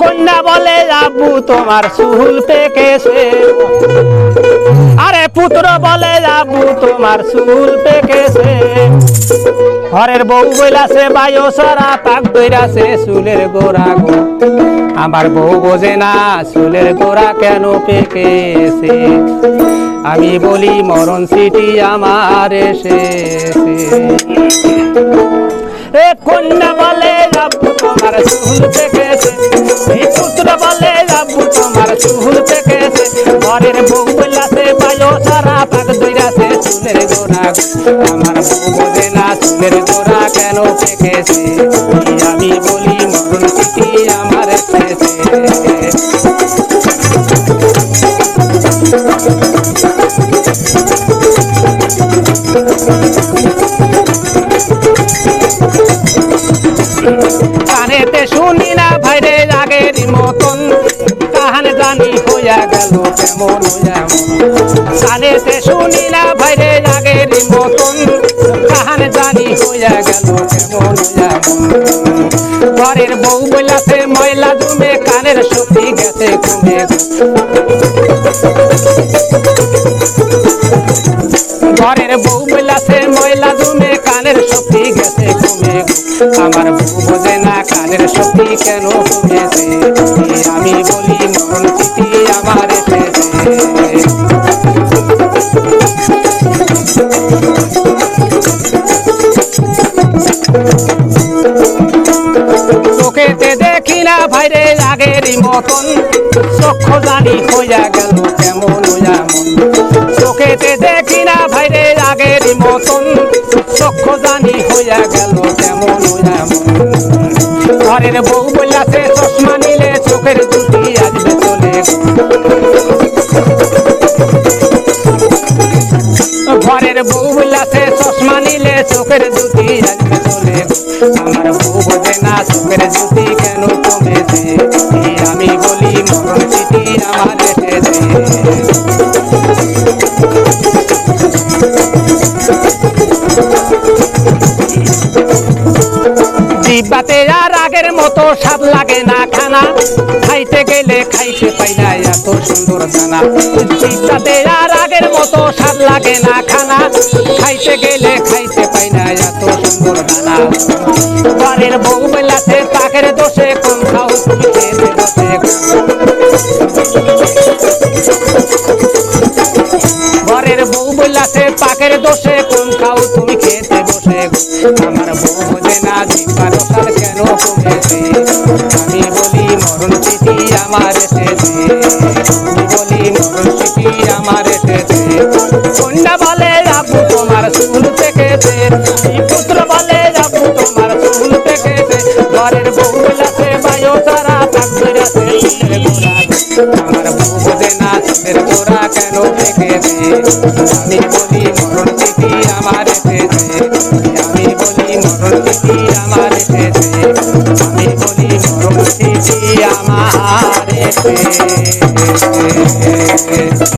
কন্যা বলে, আব্বু, তোমার চুল পেকেছে। আরে পুত্র বলে, আব্বু, তোমার চুল পেকেছে। ঘরের বউ বইলাছে বায়ু সারা পাক দইরাছে চুলের গোড়া আমার বউ বোঝে না, চুলের গোড়া কেন পেকেছে? আমি বলি, মরণ সিটি আমার এসেছে। এ কন্যা বলে, আব্বু, তোমার চুল পেকেছে। চুল পেকেছে ঘরের বউ বইলাছে বায়ু সারা পাক দইরাছে চুলের গোড়া। আমার বউ বোঝে না, চুলের গোড়া কেন পেকেছে আমি বলি, মরণ সিটি আমার কানেতে শুনি না ভাইরে, আগের মতন কাহান জানি হইয়া গেল কেমন হইয়া। কানেতে শুনি না ভাইরে আগের মতন জাহান জানি হইয়া গেল কেমন ঘরের বউ বইলাছে, ময়লা জমে, কানের শক্তি গেছে কমে ঘরের বউ বইলাছে ময়লা জমে, কানের শক্তি গেছে কমে আমার বউ বোঝে না কানের শক্তি কেন কমেছে আমি বলি, মরণ চিঠি আমার দেখি না ভাইরে আগের মতন। চক্ষু জানি হইয়া গেল কেমন হইয়া মন। চোখেতে মতন চক্ষু জানি হইয়া গেল কেমন ঘরের বউ বললাছে চশমা নিলে চোখের জুটি আসবে চলে ঘরের বউ বললাছে চশমা নিলে চোখের জুতি আসবে চলে আমার বউ বোঝে না, চোখের জুতি কেন কমেছে আমি বলি, মরণ চিঠি আমার এসেছে আর আগের মতো লাগে না খানা। খাইতে গেলে খাইতে এত সুন্দর জিব্বাতে আর আগের মতো লাগে না খানা। খাইতে গেলে খাইতে এত সুন্দর দানা। ঘরের বউ বেলাতে তাকের দোষে খাও ঘরের বউ বললাছে পাকের দোষে কোন খাও, তুমি বসে আমার বোঝে না সার কেন কমেছে? আমি বলি, মরণ চিঠি আমার এসেছে। বলি, মরণ চিঠি আমার এসেছে। কন্যা বলে আব্বু তোমার চুল এই পুত্র বলে আব্বু তোমার চুল পেকেছে। ঘরের বউ বললাছে বায়ু সারা গোড়া আমার বউ বোঝে না চুলের গোড়া কেন পেকেছে আমি বলি, মরণ আমি বলি মরণ চিঠি আমার এসেছে। আমি বলি মরণ